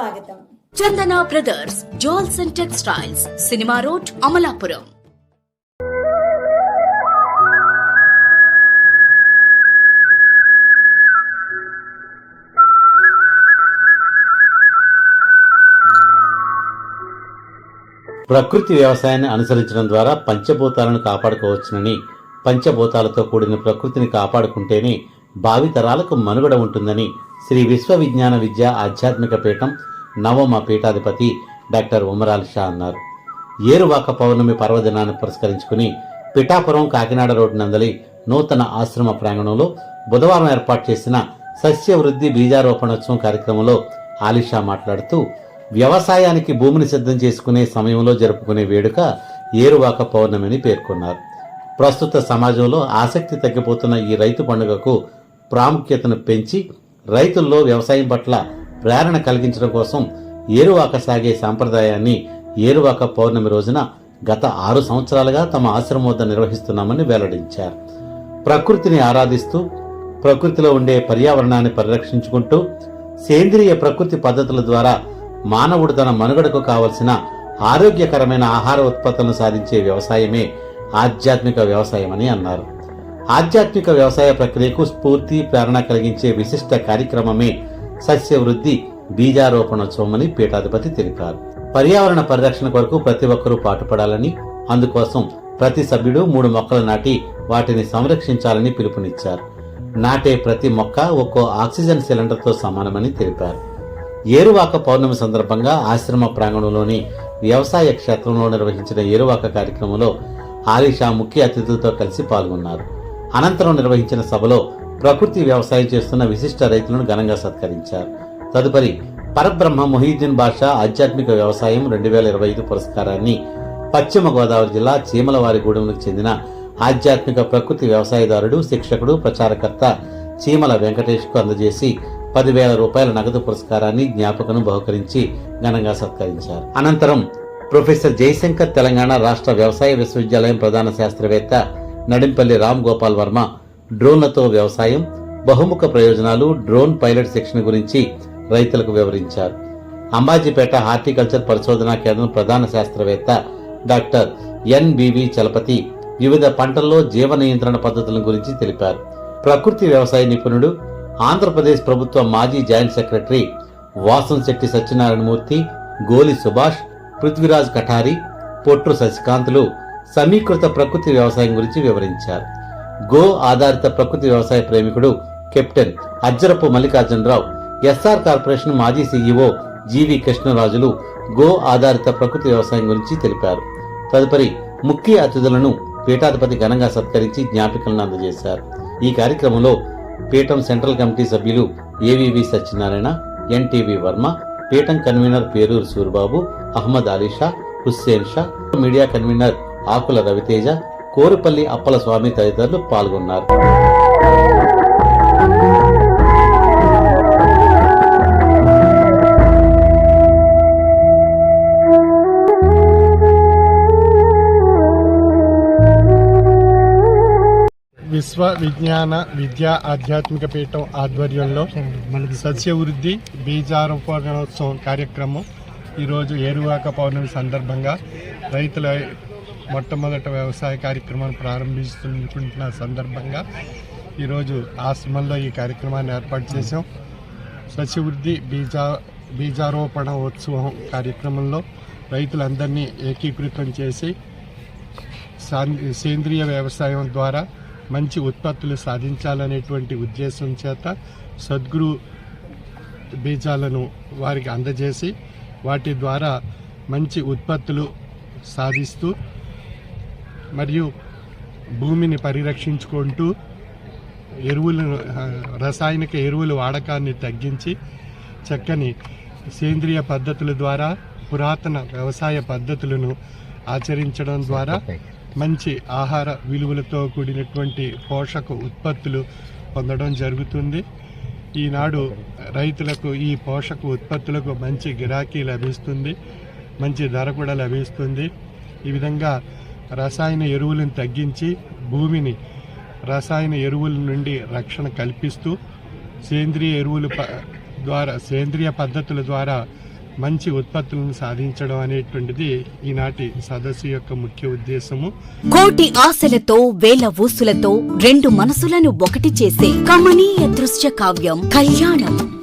స్వాగతం. Chandana brothers jewels and textiles cinema road Amalapuram. ప్రకృతి వ్యవసాయాన్ని అనుసరించడం ద్వారా పంచభూతాలను కాపాడుకోవచ్చునని పంచభూతాలతో కూడిన ప్రకృతిని కాపాడుకుంటేనే భావితరాలకు మనుగడ ఉంటుందని శ్రీ విశ్వ విజ్ఞాన విద్య ఆధ్యాత్మిక పీఠం నవమ పీఠాధిపతి డాక్టర్ ఉమరాల్ షా అన్నారు. ఏరువాక పౌర్ణమి పర్వదినాన్ని పురస్కరించుకుని పిఠాపురం కాకినాడ రోడ్డు నందలి నూతన ఆశ్రమ ప్రాంగణంలో బుధవారం ఏర్పాటు చేసిన సస్యవృద్ధి బీజారోపణోత్సవం కార్యక్రమంలో ఆలిషా మాట్లాడుతూ వ్యవసాయానికి భూమిని సిద్ధం చేసుకునే సమయంలో జరుపుకునే వేడుక ఏరువాక పౌర్ణమి అని పేర్కొన్నారు. ప్రస్తుత సమాజంలో ఆసక్తి తగ్గిపోతున్న ఈ రైతు పండుగకు ప్రాముఖ్యతను పెంచి రైతుల్లో వ్యవసాయం పట్ల ప్రేరణ కలిగించడం కోసం ఏరువాక సాగే సాంప్రదాయాన్ని ఏరువాక పౌర్ణమి రోజున గత ఆరు సంవత్సరాలుగా తమ ఆశ్రమం వద్ద నిర్వహిస్తున్నామని వెల్లడించారు. ప్రకృతిని ఆరాధిస్తూ ప్రకృతిలో ఉండే పర్యావరణాన్ని పరిరక్షించుకుంటూ సేంద్రియ ప్రకృతి పద్ధతుల ద్వారా మానవుడు తన మనుగడకు కావలసిన ఆరోగ్యకరమైన ఆహార ఉత్పత్తులను సాధించే వ్యవసాయమే ఆధ్యాత్మిక వ్యవసాయమని అన్నారు. ఆధ్యాత్మిక వ్యవసాయ ప్రక్రియకు స్ఫూర్తి ప్రేరణ కలిగించే విశిష్ట కార్యక్రమమే సస్య వృద్ధి బీజారోపణోత్సవం పీఠాధిపతి తెలిపారు. పర్యావరణ పరిరక్షణ కొరకు ప్రతి ఒక్కరూ పాటుపడాలని అందుకోసం ప్రతి సభ్యుడు మూడు మొక్కలు నాటి వాటిని సంరక్షించాలని పిలుపునిచ్చారు. నాటే ప్రతి మొక్క ఒక్కో ఆక్సిజన్ సిలిండర్తో సమానమని తెలిపారు. ఏరువాక పౌర్ణమి సందర్భంగా ఆశ్రమ ప్రాంగణంలోని వ్యవసాయ క్షేత్రంలో నిర్వహించిన ఏరువాక కార్యక్రమంలో ఆలిషా ముఖ్య అతిథులతో కలిసి పాల్గొన్నారు. అనంతరం నిర్వహించిన సభలో ప్రకృతి వ్యవసాయం చేస్తున్న విశిష్ట రైతులను ఘనంగా సత్కరించారు. తదుపరి పరబ్రహ్మ మొహీద్దీన్ బాషా ఆధ్యాత్మిక వ్యవసాయం రెండు వేల ఇరవై ఐదు పురస్కారాన్ని పశ్చిమ గోదావరి జిల్లా చీమలవారిగూడెంకు చెందిన ఆధ్యాత్మిక ప్రకృతి వ్యవసాయదారుడు శిక్షకుడు ప్రచారకర్త చీమల వెంకటేష్కు అందజేసి పదివేల రూపాయల నగదు పురస్కారాన్ని జ్ఞాపకను బహుకరించి ఘనంగా సత్కరించారు. అనంతరం ప్రొఫెసర్ జయశంకర్ తెలంగాణ రాష్ట్ర వ్యవసాయ విశ్వవిద్యాలయం ప్రధాన శాస్త్రవేత్త నడింపల్లి రామ్ గోపాల్ వర్మ డ్రోన్లతో వ్యవసాయం బహుముఖ ప్రయోజనాలు డ్రోన్ పైలట్ శిక్షణ గురించి రైతులకు వివరించారు. అంబాజీపేట హార్టికల్చర్ పరిశోధనా కేంద్రం ప్రధాన శాస్త్రవేత్త డాక్టర్ ఎన్బివి చలపతి వివిధ పంటల్లో జీవ నియంత్రణ పద్ధతుల గురించి తెలిపారు. ప్రకృతి వ్యవసాయ నిపుణుడు ఆంధ్రప్రదేశ్ ప్రభుత్వ మాజీ జాయింట్ సెక్రటరీ వాసంశెట్టి సత్యనారాయణమూర్తి గోలి సుభాష్ పృథ్వీరాజ్ కఠారి పొట్టు శశికాంతులు సమీకృత ప్రకృతి వ్యవసాయం గురించి వివరించారు. గో ఆధారిత ప్రకృతి వ్యవసాయ ప్రేమికుడు captain Ajjarapu Mallikarjunarao S R corporation మాజీ సీఈఓ జీవి కృష్ణరాజులు గో ఆధారిత ప్రకృతి వ్యవసాయం గురించి తెలిపారు. తదుపరి ముఖ్య అతిథులను పీఠాధిపతి ఘనంగా సత్కరించి జ్ఞాపికలను అందజేశారు. ఈ కార్యక్రమంలో పీఠం సెంట్రల్ కమిటీ సభ్యులు ఏవివి సత్యనారాయణ ఎన్టీవీ వర్మ పీఠం convener Peruru Suribabu Ahmed Alisha Hussain Shah media convener Akula Raviteja Korupalli Appala Swamy తదితరులు పాల్గొన్నారు. విశ్వ విజ్ఞాన విద్యా ఆధ్యాత్మిక పీఠం ఆధ్వర్యంలో సస్యవృద్ధి బీజారోపణోత్సవం కార్యక్రమం ఈరోజు ఏరువాక పౌర్ణమి సందర్భంగా రైతుల మొట్టమొదట వ్యవసాయ కార్యక్రమాన్ని ప్రారంభిస్తున్న సందర్భంగా ఈరోజు ఆశ్రమంలో ఈ కార్యక్రమాన్ని ఏర్పాటు చేశాం. సస్యవృద్ధి బీజా బీజారోపణ ఉత్సవం కార్యక్రమంలో రైతులందరినీ ఏకీకృతం చేసి సేంద్రియ వ్యవసాయం ద్వారా మంచి ఉత్పత్తులు సాధించాలనేటువంటి ఉద్దేశం చేత సద్గురు బీజాలను వారికి అందజేసి వాటి ద్వారా మంచి ఉత్పత్తులు సాధిస్తూ మరియు భూమిని పరిరక్షించుకుంటూ ఎరువులను ఆ, రసాయనిక ఎరువుల వాడకాన్ని తగ్గించి చక్కని సేంద్రియ పద్ధతుల ద్వారా పురాతన వ్యవసాయ పద్ధతులను ఆచరించడం ద్వారా మంచి ఆహార విలువలతో కూడినటువంటి పోషక ఉత్పత్తులు పొందడం జరుగుతుంది. ఈనాడు రైతులకు ఈ పోషక ఉత్పత్తులకు మంచి గిరాకీ లభిస్తుంది మంచి ధర కూడా లభిస్తుంది. ఈ విధంగా రసాయన ఎరువులను తగ్గించి భూమిని రసాయన ఎరువుల నుండి రక్షణ కల్పిస్తూ సేంద్రియ ఎరువుల ప- ద్వారా సేంద్రియ పద్ధతుల ద్వారా మంచి ఉత్పత్తులను సాధించడం అనేటువంటిది ఈనాటి సదస్సు యొక్క ముఖ్య ఉద్దేశము. కోటి ఆశలతో వేల ఊసులతో రెండు మనసులను ఒకటి చేసే కమనీయ దృశ్య కావ్యం కళ్యాణం.